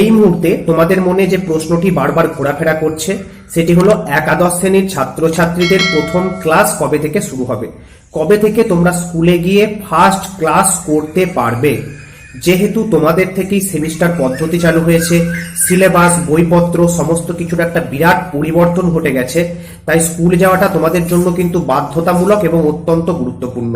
এই মুহূর্তে তোমাদের মনে যে প্রশ্নটি বারবার ঘোরাফেরা করছে, সেটি হলো একাদশ শ্রেণির ছাত্রছাত্রীদের প্রথম ক্লাস কবে থেকে শুরু হবে? কবে থেকে তোমরা স্কুলে গিয়ে ফার্স্ট ক্লাস করতে পারবে? যেহেতু তোমাদের থেকেই সেমিস্টার পদ্ধতি চালু হয়েছে, সিলেবাস, বইপত্র, সমস্ত কিছুর একটা বিরাট পরিবর্তন ঘটে গেছে, তাই স্কুল যাওয়াটা তোমাদের জন্য কিন্তু বাধ্যতামূলক এবং অত্যন্ত গুরুত্বপূর্ণ।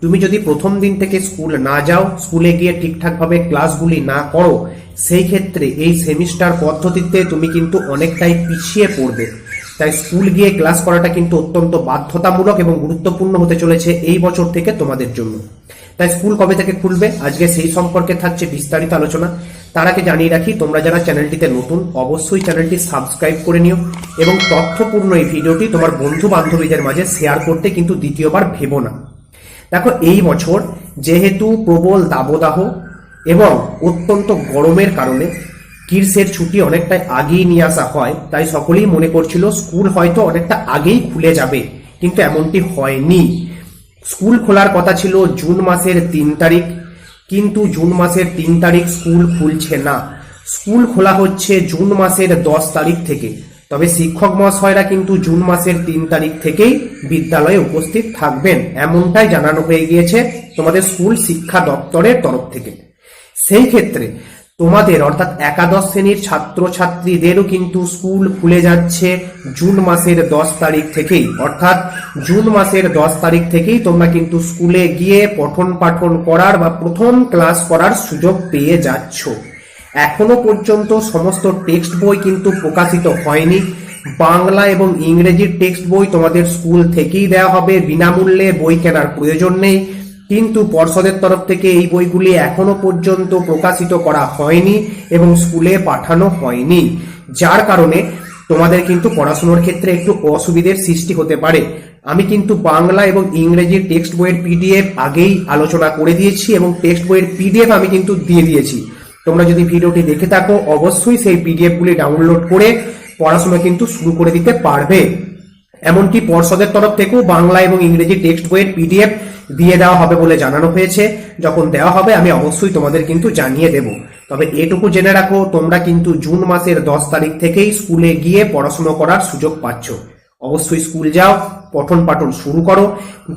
তুমি যদি প্রথম দিন থেকে স্কুল না যাও, স্কুলে গিয়ে ঠিকঠাকভাবে ক্লাসগুলি না করো, সেই ক্ষেত্রে এই সেমিস্টার পদ্ধতিতে তুমি কিন্তু অনেকটাই পিছিয়ে পড়বে। তাই স্কুল গিয়ে ক্লাস করাটা কিন্তু অত্যন্ত বাধ্যতামূলক এবং গুরুত্বপূর্ণ হতে চলেছে এই বছর থেকে তোমাদের জন্য। তাই স্কুল কবে থেকে খুলবে? আজকে সেই সম্পর্কে থাকছে বিস্তারিত আলোচনা। তার আগে জানিয়ে রাখি, তোমরা যারা চ্যানেলটিতে নতুন, অবশ্যই চ্যানেলটি সাবস্ক্রাইব করে নিও এবং তথ্যপূর্ণ এই ভিডিওটি তোমার বন্ধু বান্ধবীদের মাঝে শেয়ার করতে কিন্তু দ্বিতীয়বার ভেবো না। দেখো, এই বছর যেহেতু প্রবল দাবদাহ এবং অত্যন্ত গরমের কারণে গ্রীষ্মের ছুটি অনেকটা আগেই নিয়ে আসা হয়, তাই সকলেই মনে করছিল স্কুল হয়তো অনেকটা আগেই খুলে যাবে, কিন্তু এমনটি হয়নি। স্কুল খোলার কথা ছিল জুন মাসের তিন তারিখ, কিন্তু জুন মাসের তিন তারিখ স্কুল খুলছে না। স্কুল খোলা হচ্ছে জুন মাসের দশ তারিখ থেকে, তবে শিক্ষক মহাশয়রা কিন্তু জুন মাসের তিন তারিখ থেকেই বিদ্যালয়ে উপস্থিত থাকবেন, এমনটাই জানানো হয়ে গিয়েছে তোমাদের স্কুল শিক্ষা দপ্তরের তরফ থেকে। সেই ক্ষেত্রে তোমাদের, অর্থাৎ একাদশ শ্রেণির ছাত্রছাত্রীদেরও কিন্তু স্কুল খুলে যাচ্ছে জুন মাসের দশ তারিখ থেকেই। অর্থাৎ জুন মাসের দশ তারিখ থেকেই তোমরা কিন্তু স্কুলে গিয়ে পঠন পাঠন করার বা প্রথম ক্লাস করার সুযোগ পেয়ে যাচ্ছ। এখনও পর্যন্ত সমস্ত টেক্সট বই কিন্তু প্রকাশিত হয়নি। বাংলা এবং ইংরেজির টেক্সট বই তোমাদের স্কুল থেকেই দেওয়া হবে। বিনামূল্যে বই কেনার প্রয়োজন নেই। কিন্তু পর্ষদের তরফ থেকে এই বইগুলি এখনও পর্যন্ত প্রকাশিত করা হয়নি এবং স্কুলে পাঠানো হয়নি। যার কারণে তোমাদের কিন্তু পড়াশোনার ক্ষেত্রে একটু অসুবিধের সৃষ্টি হতে পারে। আমি কিন্তু বাংলা এবং ইংরেজির টেক্সট বইয়ের পিডিএফ আগেই আলোচনা করে দিয়েছি এবং টেক্সট বইয়ের পিডিএফ আমি কিন্তু দিয়ে দিয়েছি। তোমরা যদি ভিডিওটি দেখে থাকো, অবশ্যই সেই পিডিএফ গুলি ডাউনলোড করে পড়াশোনা কিন্তু শুরু করে দিতে পারবে। এমনকি পর্ষদের তরফ থেকেও বাংলা এবং ইংরেজি টেক্সট বইয়ের পিডিএফ দিয়ে দেওয়া হবে বলে জানানো হয়েছে। যখন দেওয়া হবে, আমি অবশ্যই তোমাদের কিন্তু জানিয়ে দেব। তবে এটুকু জেনে রাখো, তোমরা কিন্তু জুন মাসের দশ তারিখ থেকেই স্কুলে গিয়ে পড়াশুনো করার সুযোগ পাচ্ছ। অবশ্যই স্কুল যাও। পঠন পাঠন শুরু করো।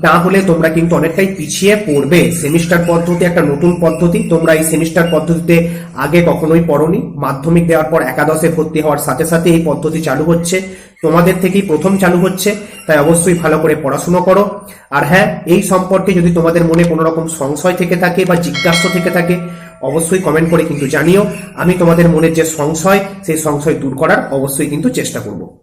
না হলে তোমরা কিন্তু অনেকটাই পিছিয়ে পড়বে। সেমিস্টার পদ্ধতি একটা নতুন পদ্ধতি। তোমরা এই সেমিস্টার পদ্ধতিতে আগে কখনোই পড়নি। মাধ্যমিক দেওয়ার পর একাদশে ভর্তি হওয়ার সাথে সাথে এই পদ্ধতি চালু হচ্ছে। তোমাদের থেকেই প্রথম চালু হচ্ছে। তাই অবশ্যই ভালো করে পড়াশুনো করো। আর হ্যাঁ এই সম্পর্কে যদি তোমাদের মনে কোনো রকম সংশয় থেকে থাকে বা জিজ্ঞাসা থেকে থাকে, অবশ্যই কমেন্ট করে কিন্তু জানিও। আমি তোমাদের মনের যে সংশয়, সেই সংশয় দূর করার অবশ্যই কিন্তু চেষ্টা করব।